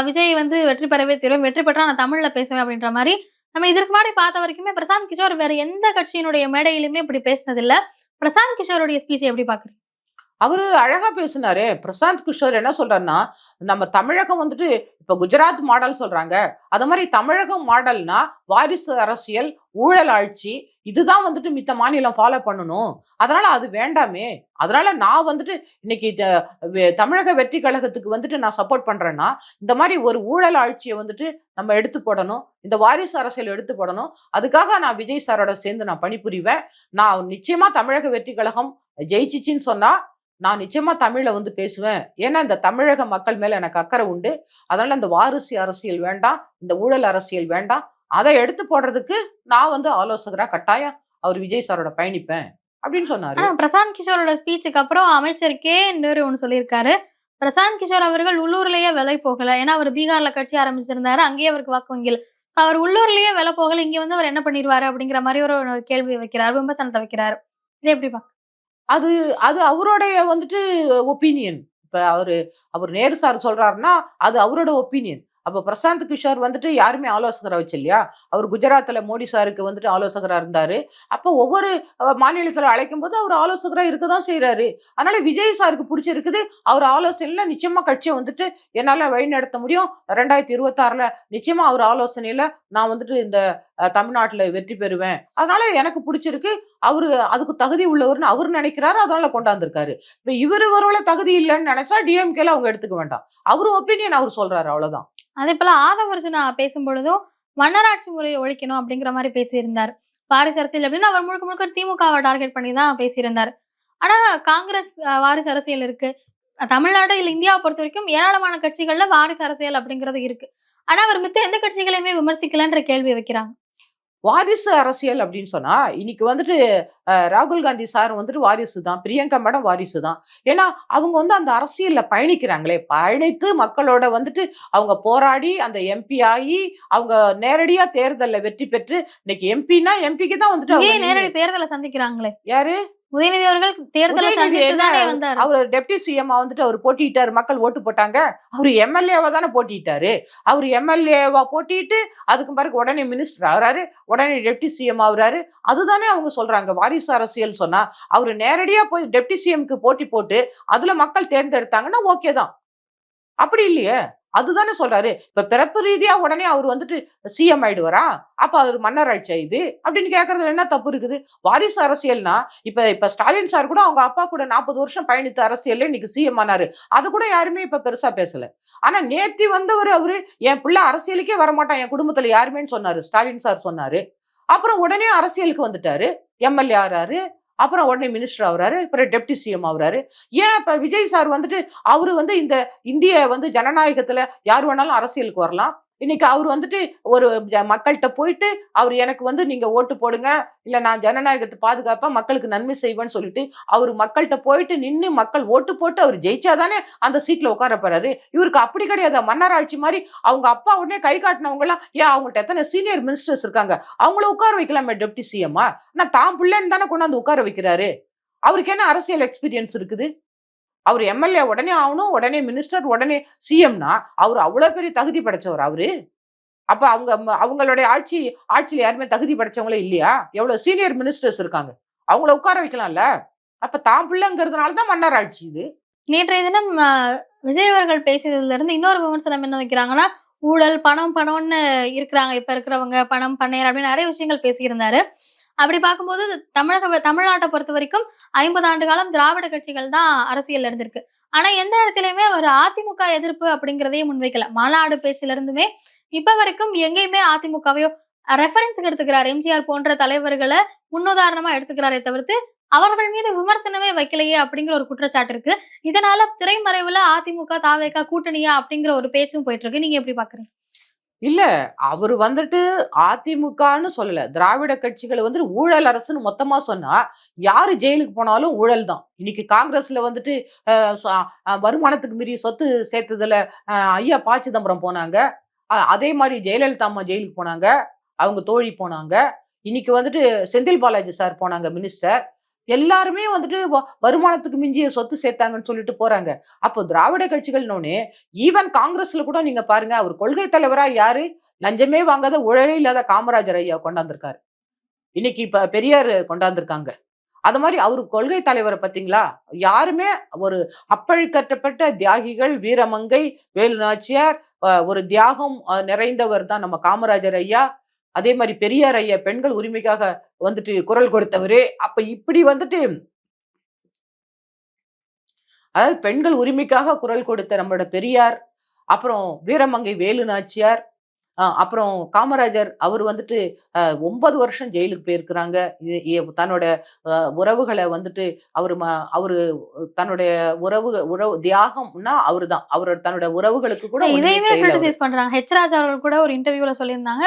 விஜய் வந்து வெற்றி பெறவே தீரும். வெற்றி பெற்றா நான் தமிழ்ல பேசுவேன் அப்படின்ற மாதிரி. நம்ம இதற்கு முன்னாடி பார்த்த வரைக்குமே பிரசாந்த் கிஷோர் வேற எந்த கட்சியினுடைய மேடையிலுமே இப்படி பேசினது இல்ல பிரசாந்த் கிஷோருடைய ஸ்பீச் எப்படி பாக்குறீங்க அவரு அழகா பேசினாரு. பிரசாந்த் கிஷோர் என்ன சொல்றாருன்னா நம்ம தமிழகம் வந்துட்டு இப்ப குஜராத் மாடல் சொல்றாங்க. அது மாதிரி தமிழகம் மாடல்னா வாரிசு அரசியல் ஊழல் ஆட்சி இதுதான் வந்துட்டு மித்த மாநிலம் ஃபாலோ பண்ணணும். அதனால அது வேண்டாமே. அதனால நான் வந்துட்டு இன்னைக்கு த- வெ- தமிழக வெற்றி கழகத்துக்கு வந்துட்டு நான் சப்போர்ட் பண்றேன்னா இந்த மாதிரி ஒரு ஊழல் ஆட்சியை வந்துட்டு நம்ம எடுத்து போடணும். இந்த வாரிசு அரசியல் எடுத்து போடணும். அதுக்காக நான் விஜய் சாரோட சேர்ந்து நான் பணிபுரிவேன். நான் நிச்சயமா தமிழக வெற்றி கழகம் ஜெயிச்சிச்சின்னு சொன்னா நான் நிச்சயமா தமிழ்ல வந்து பேசுவேன். ஏன்னா இந்த தமிழக மக்கள் மேல எனக்கு அக்கறை உண்டு. அதனால இந்த வாரிசு அரசியல் வேண்டாம் இந்த ஊழல் அரசியல் வேண்டாம். அதை எடுத்து போடுறதுக்கு நான் வந்து ஆலோசகரா கட்டாயம் அவர் விஜய் சாரோட பயணிப்பேன். அப்படின்னு சொன்னாரு. பிரசாந்த் கிஷோரோட ஸ்பீச்சுக்கு அப்புறம் அமைச்சர் கே. இன்னொரு ஒன்று சொல்லியிருக்காரு. பிரசாந்த் கிஷோர் அவர்கள் உள்ளூர்லயே விலை போகல. ஏன்னா அவர் பீகார்ல கட்சி ஆரம்பிச்சிருந்தாரு. அங்கேயே அவருக்கு வாக்கு வங்கியில். அவர் உள்ளூர்லயே விலை போகல. இங்க வந்து அவர் என்ன பண்ணிடுவாரு அப்படிங்கிற மாதிரி ஒரு கேள்வி வைக்கிறார் விமர்சனத்தை வைக்கிறாரு. இதே எப்படி பாக்க அது அது அவருடைய வந்துட்டு ஒப்பீனியன் இப்போ அவர் அவர் நேரு சார் சொல்கிறாருன்னா அது அவரோட ஒப்பீனியன் அப்போ பிரசாந்த் கிஷோர் வந்துட்டு யாருமே ஆலோசகராக வச்சு இல்லையா அவர் குஜராத்தில் மோடி சாருக்கு வந்துட்டு ஆலோசகராக இருந்தார். அப்போ ஒவ்வொரு மாநிலத்தில் அழைக்கும் போது அவர் ஆலோசகராக இருக்க தான் செய்கிறாரு அதனால் விஜய் சாருக்கு பிடிச்சிருக்குது. அவர் ஆலோசனையில் நிச்சயமாக கட்சியை வந்துட்டு என்னால் வழிநடத்த முடியும். ரெண்டாயிரத்தி இருபத்தாறில் நிச்சயமாக அவர் ஆலோசனையில் நான் வந்துட்டு இந்த தமிழ்நாட்டில் வெற்றி பெறுவேன். அதனால எனக்கு பிடிச்சிருக்கு. அவரு அதுக்கு தகுதி உள்ளவர்னு அவர் நினைக்கிறாரு. அதனால கொண்டாந்துருக்காரு. இப்போ இவர் இவரோட தகுதி இல்லைன்னு நினைச்சா டிஎம்கேல அவங்க எடுத்துக்க வேண்டாம். அவர் ஒப்பீனியன் அவர் சொல்றாரு அவ்வளவுதான். அதே போல ஆதவர்ஜுனா பேசும் பொழுதும் மன்னராட்சி முறையை ஒழிக்கணும் அப்படிங்கிற மாதிரி பேசியிருந்தார். வாரிசு அரசியல் அப்படின்னு அவர் முழுக்க முழுக்க திமுகவை டார்கெட் பண்ணி தான் பேசியிருந்தார். ஆனா காங்கிரஸ் வாரிசு அரசியல் இருக்கு. தமிழ்நாடு இல்லை இந்தியாவை பொறுத்த வரைக்கும் ஏராளமான கட்சிகள்ல வாரிசு அரசியல் அப்படிங்கிறது இருக்கு. ஆனா அவர் மித்த எந்த கட்சிகளையுமே விமர்சிக்கலன்ற கேள்வி வைக்கிறாங்க. வாரிசு அரசியல் அப்படின்னு சொன்னா இன்னைக்கு வந்துட்டு ராகுல் காந்தி சார் வந்துட்டு வாரிசு தான். பிரியங்கா மேடம் வாரிசு தான். ஏன்னா அவங்க வந்து அந்த அரசியல்ல பயணிக்கிறாங்களே பயணித்து மக்களோட வந்துட்டு அவங்க போராடி அந்த எம்பி ஆகி அவங்க நேரடியா தேர்தல்ல வெற்றி பெற்று இன்னைக்கு எம்பினா எம்பிக்கு தான் வந்துட்டு நேரடி தேர்தலை சந்திக்கிறாங்களே. யாரு? உதயநிதி அவர்கள் தேர்தலை உதயநிதி சந்தித்து என்ன? தானே வந்தார். அவர் டெப்டி சிஎம் வந்துட்டு அவர் போட்டிட்டாரு மக்கள் ஓட்டு போட்டாங்க. அவர் எம்எல்ஏவா தானே போட்டிட்டாரு. அவர் எம்எல்ஏவா போட்டிட்டு அதுக்கு பிறகு உடனே மினிஸ்டர் ஆகுறாரு உடனே டெப்டி சிஎம் ஆகுறாரு. அதுதானே அவங்க சொல்றாங்க. வாரிசு அரசியல் சொன்னா அவர் நேரடியா போய் டெப்டி சிஎம்க்கு போட்டி போட்டு அதுல மக்கள் தேர்ந்தெடுத்தாங்கன்னா ஓகே தான். அப்படி இல்லையே. அதுதானே சொல்றாரு. இப்ப பிறப்பு ரீதியா உடனே அவர் வந்துட்டு சிஎம் ஆயிடுவாரா? அப்ப அவர் மன்னர் ஆட்சி இது அப்படின்னு கேக்குறதுல என்ன தப்பு இருக்குது? வாரிசு அரசியல்னா இப்ப இப்ப ஸ்டாலின் சார் கூட அவங்க அப்பா கூட நாற்பது வருஷம் பயணித்த அரசியல்ல இன்னைக்கு சிஎம் ஆனாரு. அது கூட யாருமே இப்ப பெருசா பேசல. ஆனா நேத்தி வந்தவர் அவரு என் பிள்ளை அரசியலுக்கே வரமாட்டான் என் குடும்பத்துல யாருமேன்னு சொன்னாரு. ஸ்டாலின் சார் சொன்னாரு. அப்புறம் உடனே அரசியலுக்கு வந்துட்டாரு. எம்எல்ஏ ஆறாரு. அப்புறம் உடனே மினிஸ்டர் ஆகுறாரு அப்புறம் டெப்டி சிஎம் ஆகுறாரு ஏன் இப்ப விஜய் சார் வந்துட்டு அவரு வந்து இந்த இந்திய வந்து ஜனநாயகத்துல யார் வேணாலும் அரசியலுக்கு வரலாம். இன்னைக்கு அவர் வந்துட்டு ஒரு ஜ- மக்கள்கிட்ட போயிட்டு அவர் எனக்கு வந்து நீங்க ஓட்டு போடுங்க இல்ல நான் ஜனநாயகத்தை பாதுகாப்பா மக்களுக்கு நன்மை செய்வேன்னு சொல்லிட்டு அவர் மக்கள்கிட்ட போயிட்டு நின்று மக்கள் ஓட்டு போட்டு அவர் ஜெயிச்சாதானே அந்த சீட்ல உட்கார போறாரு. இவருக்கு அப்படி கிடையாது. மன்னர் ஆட்சி மாதிரி அவங்க அப்பா உடனே கை காட்டினவங்க எல்லாம் ஏன் அவங்கள்ட்ட எத்தனை சீனியர் மினிஸ்டர்ஸ் இருக்காங்க? அவங்கள உட்கார வைக்கலாமே டெப்டி சிஎம்மா நான் தான் பிள்ளைன்னு தானே கொண்டாந்து உட்கார வைக்கிறாரு? அவருக்கு என்ன அரசியல் எக்ஸ்பீரியன்ஸ் இருக்குது? அவர் எம்எல்ஏ உடனே ஆகணும் உடனே மினிஸ்டர் உடனே சிஎம்னா அவர் அவ்வளவு பெரிய தகுதி படைச்சவர் அவரு. அப்ப அவங்க அவங்களுடைய ஆட்சி ஆட்சியில் யாருமே தகுதி படைச்சவங்களே இல்லையா? எவ்வளவு சீனியர் மினிஸ்டர்ஸ் இருக்காங்க. அவங்கள உட்கார வைக்கலாம்ல? அப்ப தான் பிள்ளைங்கிறதுனால தான் மன்னர் ஆட்சி இது. நேற்றைய தினம் விஜய் அவர்கள் பேசியதுல இருந்து இன்னொரு விமர்சனம் என்ன வைக்கிறாங்கன்னா ஊழல் பணம் பணம்னு இருக்கிறாங்க இப்ப இருக்கிறவங்க பணம் பண்ணையர் அப்படின்னு நிறைய விஷயங்கள் பேசியிருந்தாரு. அப்படி பார்க்கும்போது தமிழக தமிழ்நாட்டை பொறுத்த வரைக்கும் ஐம்பது ஆண்டு காலம் திராவிட கட்சிகள் தான் அரசியல் இருந்திருக்கு. ஆனா எந்த இடத்துலயுமே அவர் அதிமுக எதிர்ப்பு அப்படிங்கிறதையும் முன்வைக்கல. மாநாடு பேச்சில இருந்துமே இப்ப வரைக்கும் எங்கேயுமே அதிமுகவையோ ரெஃபரன்ஸுக்கு எடுத்துக்கிறார் எம்ஜிஆர் போன்ற தலைவர்களை முன்னுதாரணமா எடுத்துக்கிறாரே தவிர்த்து அவர்கள் மீது விமர்சனமே வைக்கலையே அப்படிங்கிற ஒரு குற்றச்சாட்டு இருக்கு. இதனால திரைமறைவுல அதிமுக தாவேகா கூட்டணியா அப்படிங்கிற ஒரு பேச்சும் போயிட்டு இருக்கு. நீங்க எப்படி பாக்குறீங்க இல்ல அவர் வந்துட்டு அதிமுகன்னு சொல்லல. திராவிட கட்சிகளை வந்துட்டு ஊழல் அரசுன்னு மொத்தமா சொன்னா யாரு ஜெயிலுக்கு போனாலும் ஊழல் தான். இன்னைக்கு காங்கிரஸ்ல வந்துட்டு வருமானத்துக்கு மீறி சொத்து சேர்த்ததுல ஐயா ப. சிதம்பரம் போனாங்க. அதே மாதிரி ஜெயலலிதா அம்மா ஜெயிலுக்கு போனாங்க. அவங்க தோழி போனாங்க. இன்னைக்கு வந்துட்டு செந்தில் பாலாஜி சார் போனாங்க மினிஸ்டர். எல்லாருமே வந்துட்டு வ- வருமானத்துக்கு மிஞ்சிய சொத்து சேர்த்தாங்கன்னு சொல்லிட்டு போறாங்க. அப்போ திராவிட கட்சிகள்னோடனே ஈவன் காங்கிரஸ்ல கூட நீங்க பாருங்க அவர் கொள்கை தலைவரா யாரு? லஞ்சமே வாங்காத உழலே இல்லாத காமராஜர் ஐயா கொண்டாந்துருக்காரு. இன்னைக்கு இப்ப பெரியார் கொண்டாந்துருக்காங்க. அது மாதிரி அவர் கொள்கை தலைவரை பாத்தீங்களா? யாருமே ஒரு அப்பழுக்கற்றப்பட்ட தியாகிகள் வீரமங்கை வேலு நாச்சியார் ஒரு தியாகம் நிறைந்தவர் தான் நம்ம காமராஜர் ஐயா. அதே மாதிரி பெரியார் ஐயா பெண்கள் உரிமைக்காக வந்துட்டு குரல் கொடுத்தவரு அப்ப இப்படி வந்துட்டு அதாவது பெண்கள் உரிமைக்காக குரல் கொடுத்த நம்மளோட பெரியார் அப்புறம் வீரமங்கை வேலு நாச்சியார் அப்புறம் காமராஜர் அவர் வந்துட்டு அஹ், ஒன்பது வருஷம் ஜெயிலுக்கு போயிருக்கிறாங்க. தன்னோட உறவுகளை வந்துட்டு அவர் அவரு தன்னுடைய உறவு உறவு தியாகம்னா அவரு தான் அவரோட தன்னோட உறவுகளுக்கு கூட இதையுமே அவரு. பண்றாங்க. ஹெச் ராஜா அவர்கள் கூட ஒரு இன்டர்வியூல சொல்லியிருந்தாங்க.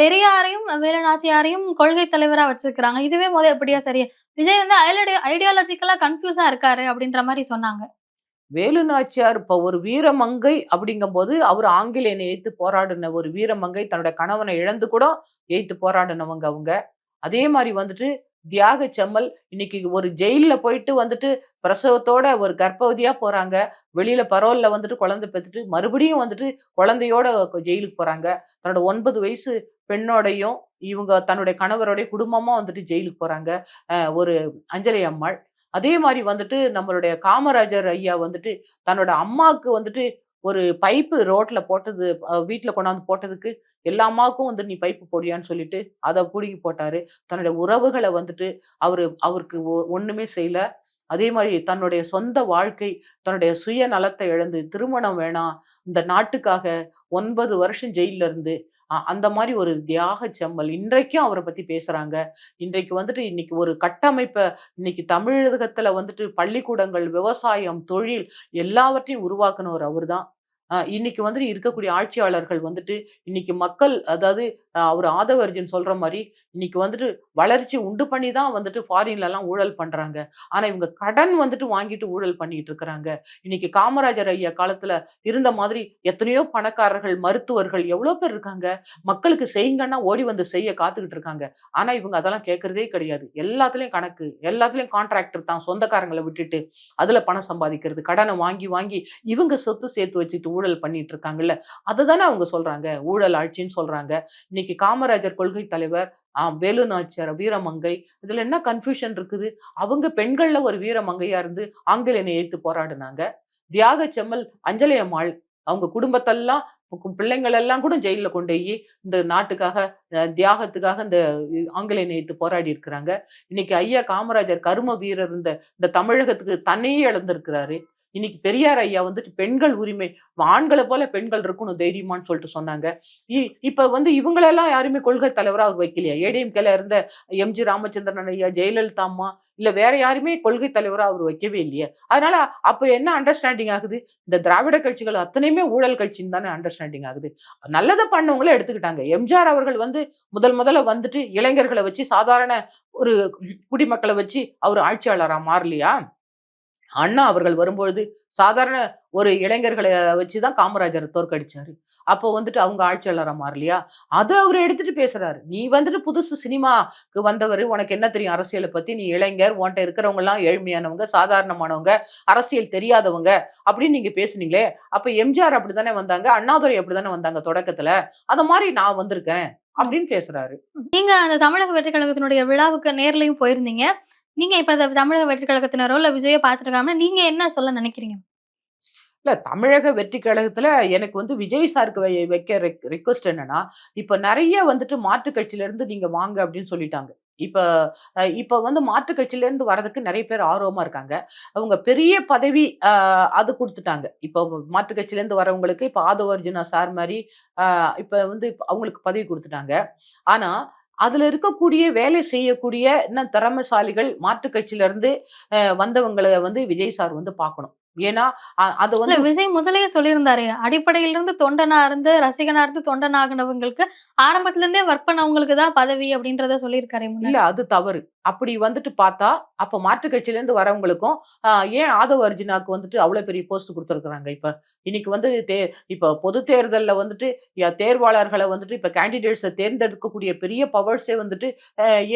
பெரியாரையும் வேலுநாச்சியாரையும் கொள்கை தலைவரா வச்சிருக்கிறாங்க. இதுவே முதல் எப்படியா சரி? விஜய் வந்து ஐடியாலஜிக்கலா கன்ஃபியூஸா இருக்காரு அப்படின்ற மாதிரி சொன்னாங்க. வேலு நாச்சியார் இப்போ ஒரு வீரமங்கை அப்படிங்கும்போது அவர் ஆங்கிலேயனை எய்த்து போராடின ஒரு வீரமங்கை தன்னோட கணவனை இழந்து கூட எய்த்து போராடினவங்க அவங்க. அதே மாதிரி வந்துட்டு தியாக செம்மல். இன்னைக்கு ஒரு ஜெயிலில் போயிட்டு வந்துட்டு பிரசவத்தோட ஒரு கர்ப்பவதியா போறாங்க. வெளியில பரோல்ல வந்துட்டு குழந்தை பெற்றுட்டு மறுபடியும் வந்துட்டு குழந்தையோட ஜெயிலுக்கு போறாங்க. தன்னோட ஒன்பது வயசு பெண்ணோடையும் இவங்க தன்னுடைய கணவரோடைய குடும்பமா வந்துட்டு ஜெயிலுக்கு போறாங்க. ஒரு அஞ்சலி அம்மாள். அதே மாதிரி வந்துட்டு நம்மளுடைய காமராஜர் ஐயா வந்துட்டு தன்னோட அம்மாவுக்கு வந்துட்டு ஒரு பைப்பு ரோட்ல போட்டது வீட்டில் கொண்டாந்து போட்டதுக்கு எல்லா அம்மாவுக்கும் வந்து நீ பைப்பு போடியான்னு சொல்லிட்டு அதை பிடுங்கி போட்டாரு. தன்னுடைய உறவுகளை வந்துட்டு அவரு அவருக்கு ஒ- ஒண்ணுமே செய்யல. அதே மாதிரி தன்னுடைய சொந்த வாழ்க்கை தன்னுடைய சுய நலத்தை இழந்து திருமணம் வேணாம். இந்த நாட்டுக்காக ஒன்பது வருஷம் ஜெயில இருந்து அந்த மாதிரி ஒரு தியாக செம்மல். இன்றைக்கும் அவரை பத்தி பேசுறாங்க. இன்றைக்கு வந்துட்டு இன்னைக்கு ஒரு கட்டமைப்பை இன்னைக்கு தமிழகத்துல வந்துட்டு பள்ளிக்கூடங்கள் விவசாயம் தொழில் எல்லாவற்றையும் உருவாக்குனவர் அவர்தான். தான் இன்னைக்கு வந்துட்டு இருக்கக்கூடிய ஆட்சியாளர்கள் வந்துட்டு இன்னைக்கு மக்கள் அதாவது அவர் ஆதவர்ஜன் சொல்ற மாதிரி இன்னைக்கு வந்துட்டு வளர்ச்சி உண்டு பண்ணி தான் வந்துட்டு ஃபாரின்ல எல்லாம் ஊழல் பண்றாங்க. ஆனா இவங்க கடன் வந்துட்டு வாங்கிட்டு ஊழல் பண்ணிட்டு இருக்கிறாங்க. இன்னைக்கு காமராஜர் ஐயா காலத்துல இருந்த மாதிரி எத்தனையோ பணக்காரர்கள் மருத்துவர்கள் எவ்வளவு பேர் இருக்காங்க. மக்களுக்கு செய்யுங்கன்னா ஓடி வந்து செய்ய காத்துக்கிட்டு இருக்காங்க. ஆனா இவங்க அதெல்லாம் கேட்கறதே கிடையாது. எல்லாத்துலயும் கணக்கு எல்லாத்துலயும் கான்ட்ராக்டர் தான் சொந்தக்காரங்களை விட்டுட்டு அதுல பணம் சம்பாதிக்கிறது கடனை வாங்கி வாங்கி இவங்க சொத்து சேர்த்து வச்சுட்டு ஊழல் பண்ணிட்டு இருக்காங்கல்ல அதுதானே அவங்க சொல்றாங்க ஊழல் ஆட்சின்னு சொல்றாங்க. இன்னைக்கு காமராஜர் கொள்கை தலைவர் வேலு நாச்சியார் வீரமங்கை இதுல என்ன கன்ஃபியூஷன் இருக்குது? அவங்க பெண்கள்ல ஒரு வீரமங்கையா இருந்து ஆங்கிலேயனை ஏத்து போராடினாங்க. தியாக செம்மல் அஞ்சலியம்மாள் அவங்க குடும்பத்தெல்லாம் பிள்ளைங்கள் எல்லாம் கூட ஜெயில கொண்டு போய் இந்த நாட்டுக்காக தியாகத்துக்காக இந்த ஆங்கிலேய எதிர்த்து போராடி இருக்கிறாங்க இன்னைக்கு ஐயா காமராஜர் கரும வீரர் இந்த இந்த தமிழகத்துக்கு தன்னையே இழந்திருக்கிறாரு. இன்னைக்கு பெரியார் ஐயா வந்துட்டு பெண்கள் உரிமை ஆண்களை போல பெண்கள் இருக்கணும் தைரியமான்னு சொல்லிட்டு சொன்னாங்க. இ- இப்ப வந்து இவங்களெல்லாம் யாருமே கொள்கை தலைவரா அவர் வைக்கலையா? ஏடிஎம்கேல இருந்த எம்ஜி ராமச்சந்திரன் ஐயா ஜெயலலிதா அம்மா இல்ல வேற யாருமே கொள்கை தலைவரா அவர் வைக்கவே இல்லையே? அதனால அப்ப என்ன அண்டர்ஸ்டாண்டிங் ஆகுது? இந்த திராவிட கட்சிகள் அத்தனையுமே ஊழல் கட்சின்னு தானே அண்டர்ஸ்டாண்டிங் ஆகுது. நல்லதை பண்ணவங்கள எடுத்துக்கிட்டாங்க. எம்ஜிஆர் அவர்கள் வந்து முதல் முதல்ல வந்துட்டு இளைஞர்களை வச்சு சாதாரண ஒரு குடிமக்களை வச்சு அவர் ஆட்சியாளரா மாறலையா? அண்ணா அவர்கள் வரும்பொழுது சாதாரண ஒரு இளைஞர்களை வச்சு தான் காமராஜர் தோற்கடிச்சாரு. அப்போ வந்துட்டு அவங்க ஆட்சியாளராக மாறலையா? அதை அவர் எடுத்துட்டு பேசுறாரு. நீ வந்துட்டு புதுசு சினிமாக்கு வந்தவர் உனக்கு என்ன தெரியும் அரசியலை பத்தி? நீ இளைஞர் உன்கிட்ட இருக்கிறவங்க எல்லாம் ஏழ்மையானவங்க சாதாரணமானவங்க அரசியல் தெரியாதவங்க அப்படின்னு நீங்க பேசுனீங்களே அப்ப எம்ஜிஆர் அப்படித்தானே வந்தாங்க அண்ணாதுரை அப்படித்தானே வந்தாங்க தொடக்கத்துல. அதை மாதிரி நான் வந்திருக்கேன் அப்படின்னு பேசுறாரு. நீங்க அந்த தமிழக வெற்றி கழகத்தினுடைய விழாவுக்கு நேர்லயும் போயிருந்தீங்க. நீங்க இப்ப இந்த தமிழக வெற்றி கழகத்தினரோ இல்ல விஜய பாத்துருக்காம நீங்க என்ன சொல்ல நினைக்கிறீங்க? இல்ல தமிழக வெற்றி கழகத்துல எனக்கு வந்து விஜய் சாருக்கு வை- வைக்க ரிக்வஸ்ட் என்னன்னா இப்ப நிறைய வந்துட்டு மாற்று கட்சியில இருந்து நீங்க வாங்க அப்படின்னு சொல்லிட்டாங்க. இப்ப இப்ப வந்து மாற்று கட்சியில இருந்து வர்றதுக்கு நிறைய பேர் ஆர்வமா இருக்காங்க. அவங்க பெரிய பதவி அது கொடுத்துட்டாங்க. இப்போ மாற்று கட்சியில இருந்து வரவங்களுக்கு இப்ப ஆதவ அர்ஜுனா சார் மாதிரி இப்ப வந்து அவங்களுக்கு பதவி கொடுத்துட்டாங்க. ஆனா அதில் இருக்கக்கூடிய வேலை செய்யக்கூடிய இன்னும் திறமைசாலிகள் மாற்றுக்கட்சியிலேருந்து வந்தவங்களை வந்து விஜய் சார் வந்து பார்க்கணும். ஏன்னா அது வந்து விஜய் முதல்லயே சொல்லியிருந்தாரு. அடிப்படையில இருந்து தொண்டனா இருந்து ரசிகனா இருந்து தொண்டனாகினவங்களுக்கு ஆரம்பத்துல இருந்தே ஒர்க் பண்ணவங்களுக்கு தான் பதவி அப்படின்றத சொல்லியிருக்காரு இல்ல அது தவறு. அப்படி வந்துட்டு பார்த்தா அப்ப மாற்று கட்சியில இருந்து வரவங்களுக்கும் ஏன் ஆதவ அர்ஜுனாக்கு வந்துட்டு அவ்வளவு பெரிய போஸ்ட் கொடுத்துருக்காங்க இப்ப இன்னைக்கு வந்து தே இப்ப பொது தேர்தல்ல வந்துட்டு தேர்வாளர்களை வந்துட்டு இப்ப கேண்டிடேட்ஸை தேர்ந்தெடுக்கக்கூடிய பெரிய பவர்ஸே வந்துட்டு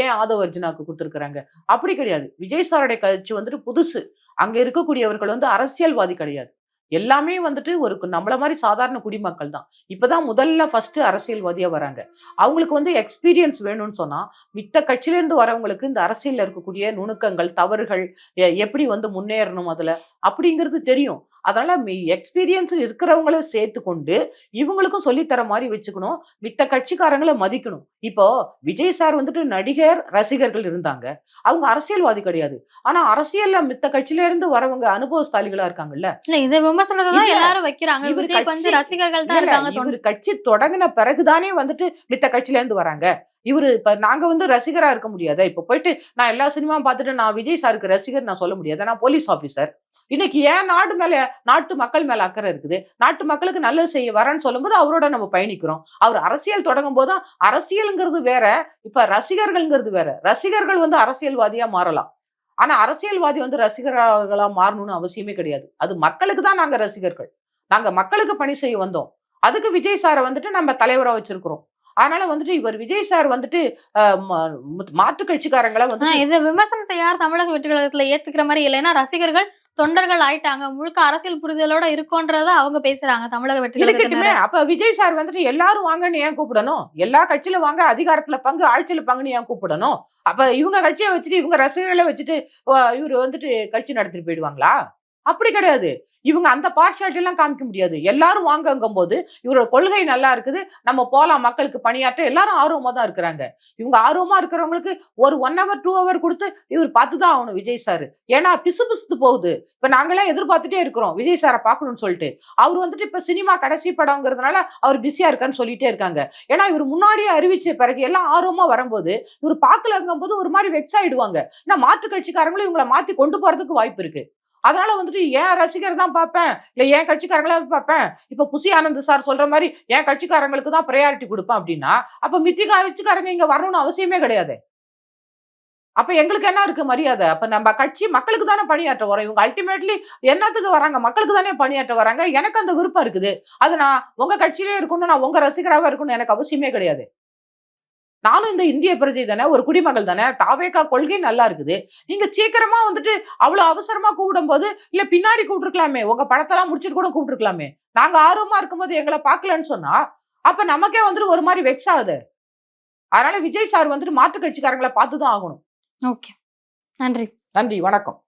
ஏன் ஆதவ அர்ஜுனாக்கு கொடுத்துருக்காங்க அப்படி கிடையாது. விஜய் சாருடைய கட்சி வந்துட்டு புதுசு. அங்க இருக்கக்கூடியவர்கள் வந்து அரசியல்வாதி கிடையாது. எல்லாமே வந்துட்டு ஒரு நம்மள மாதிரி சாதாரண குடிமக்கள் தான். இப்பதான் முதல்ல ஃபர்ஸ்ட் அரசியல்வாதியா வராங்க. அவங்களுக்கு வந்து எக்ஸ்பீரியன்ஸ் வேணும்னு சொன்னா மித்த கட்சியிலேருந்து வரவங்களுக்கு இந்த அரசியல்ல இருக்கக்கூடிய நுணுக்கங்கள் தவறுகள் எ- எப்படி வந்து முன்னேறணும் அதுல அப்படிங்கிறது தெரியும். அதனால எக்ஸ்பீரியன்ஸ் இருக்கிறவங்கள சேர்த்து கொண்டு இவங்களுக்கும் சொல்லித்தர மாதிரி வச்சுக்கணும். மித்த கட்சிக்காரங்களை மதிக்கணும். இப்போ விஜய் சார் வந்துட்டு நடிகர் ரசிகர்கள் இருந்தாங்க. அவங்க அரசியல்வாதி கிடையாது. ஆனா அரசியல்ல மித்த கட்சியில இருந்து வரவங்க அனுபவஸ்தாலிகளா இருக்காங்கல்ல. இல்ல இந்த விமர்சனத்தை எல்லாரும் வைக்கிறாங்க. இவர் கட்சி- ரசிகர்கள் தான் இருக்காங்க இவர் கட்சி தொடங்கின பிறகுதானே வந்துட்டு மித்த கட்சியில இருந்து வராங்க. இவரு இப்ப நாங்க வந்து ரசிகரா இருக்க முடியாதா? இப்ப போயிட்டு நான் எல்லா சினிமாவும் பார்த்துட்டு நான் விஜய் சாருக்கு ரசிகர் நான் சொல்ல முடியாது? நான் போலீஸ் ஆபீசர் இன்னைக்கு ஏன் நாடு மேல நாட்டு மக்கள் மேல அக்கறை இருக்குது? நாட்டு மக்களுக்கு நல்லது செய்ய வரேன்னு சொல்லும்போது அவரோட நம்ம பயணிக்கிறோம். அவர் அரசியல் தொடங்கும் போது அரசியல்ங்கிறது வேற இப்ப ரசிகர்கள்ங்கிறது வேற. ரசிகர்கள் வந்து அரசியல்வாதியா மாறலாம். ஆனா அரசியல்வாதி வந்து ரசிகர்களா மாறணும்னு அவசியமே கிடையாது. அது மக்களுக்கு தான் நாங்க ரசிகர்கள். நாங்க மக்களுக்கு பணி செய்ய வந்தோம். அதுக்கு விஜய் சாரை வந்துட்டு நம்ம தலைவரா வச்சிருக்கிறோம். அதனால வந்துட்டு இவர் விஜய் சார் வந்துட்டு அஹ், ம- மு- மாற்றுக் கட்சிக்காரங்களை வந்து இந்த விமர்சனத்தை யார் தமிழக வெற்றி கழகத்துல ஏத்துக்கிற மாதிரி இல்லைன்னா ரசிகர்கள் தொண்டர்கள் ஆயிட்டாங்க. முழுக்க அரசியல் புரிதலோட இருக்கோன்றத அவங்க பேசுறாங்க தமிழக வெற்றி அப்ப விஜய் சார் வந்துட்டு எல்லாரும் வாங்கன்னு ஏன் கூப்பிடணும்? எல்லா கட்சியில வாங்க அதிகாரத்துல பங்கு ஆட்சியில பங்குன்னு ஏன் கூப்பிடணும்? அப்ப இவங்க கட்சியை வச்சுட்டு இவங்க ரசிகர்களை வச்சுட்டு இவர் வந்துட்டு கட்சி நடத்திட்டு போயிடுவாங்களா? அப்படி கிடையாது. இவங்க அந்த பார்ஷாலிட்டி எல்லாம் காமிக்க முடியாது. எல்லாரும் வாங்கங்கும் போது இவரோட கொள்கை நல்லா இருக்குது. நம்ம போலாம் மக்களுக்கு பணியாற்ற எல்லாரும் ஆர்வமா தான் இருக்கிறாங்க. இவங்க ஆர்வமா இருக்கிறவங்களுக்கு ஒரு ஒன் ஹவர் டூ ஹவர் கொடுத்து இவர் பார்த்து தான் ஆகணும் விஜய் சார் ஏன்னா பிசு பிசுத்து போகுது. இப்ப நாங்களாம் எதிர்பார்த்துட்டே இருக்கிறோம். விஜய் சாரை பார்க்கணும்னு சொல்லிட்டு. அவர் வந்துட்டு இப்ப சினிமா கடைசி படங்கிறதுனால அவர் பிஸியா இருக்கான்னு சொல்லிட்டே இருக்காங்க. ஏன்னா இவர் முன்னாடியே அறிவிச்ச பிறகு எல்லாம் ஆர்வமா வரும்போது இவர் பார்க்கலங்கும் போது ஒரு மாதிரி வெக்ஸ் ஆயிடுவாங்க. ஏன்னா மாற்று கட்சிக்காரங்களும் இவங்களை மாத்தி கொண்டு போறதுக்கு வாய்ப்பு இருக்கு. அதனால வந்துட்டு ஏன் ரசிகர் தான் பார்ப்பேன்? இல்லை என் கட்சிக்காரங்களா பார்ப்பேன்? இப்போ புசி ஆனந்த் சார் சொல்ற மாதிரி என் கட்சிக்காரங்களுக்கு தான் ப்ரையாரிட்டி கொடுப்பேன் அப்படின்னா அப்போ மித்தி கட்சிக்காரங்க இங்கே வரணும்னு அவசியமே கிடையாது. அப்ப எங்களுக்கு என்ன இருக்கு மரியாதை? அப்ப நம்ம கட்சி மக்களுக்கு தானே பணியாற்ற வரோம் இவங்க அல்டிமேட்லி என்னத்துக்கு வராங்க? மக்களுக்கு தானே பணியாற்ற வராங்க? எனக்கு அந்த விருப்பம் இருக்குது. அது நான் உங்க கட்சியிலே இருக்கணும் நான் உங்க ரசிகராவா இருக்கணும் எனக்கு அவசியமே கிடையாது. நானும் இந்த இந்திய பிரஜை தானே ஒரு குடிமகள் தானே தாவேக்கா கொள்கை நல்லா இருக்குது. நீங்க சீக்கிரமா வந்துட்டு அவ்வளவு அவசரமா கூப்பிடும் போது இல்ல பின்னாடி கூப்பிட்டுருக்கலாமே உங்க படத்தெல்லாம் முடிச்சிட்டு கூட கூப்பிட்டுருக்கலாமே. நாங்க ஆர்வமா இருக்கும்போது எங்களை பார்க்கலன்னு சொன்னா அப்ப நமக்கே வந்துட்டு ஒரு மாதிரி வெக்ஸ் ஆகுது. அதனால விஜய் சார் வந்துட்டு மாற்று கட்சிக்காரங்களை பார்த்துதான் ஆகணும். ஓகே. நன்றி. நன்றி வணக்கம்.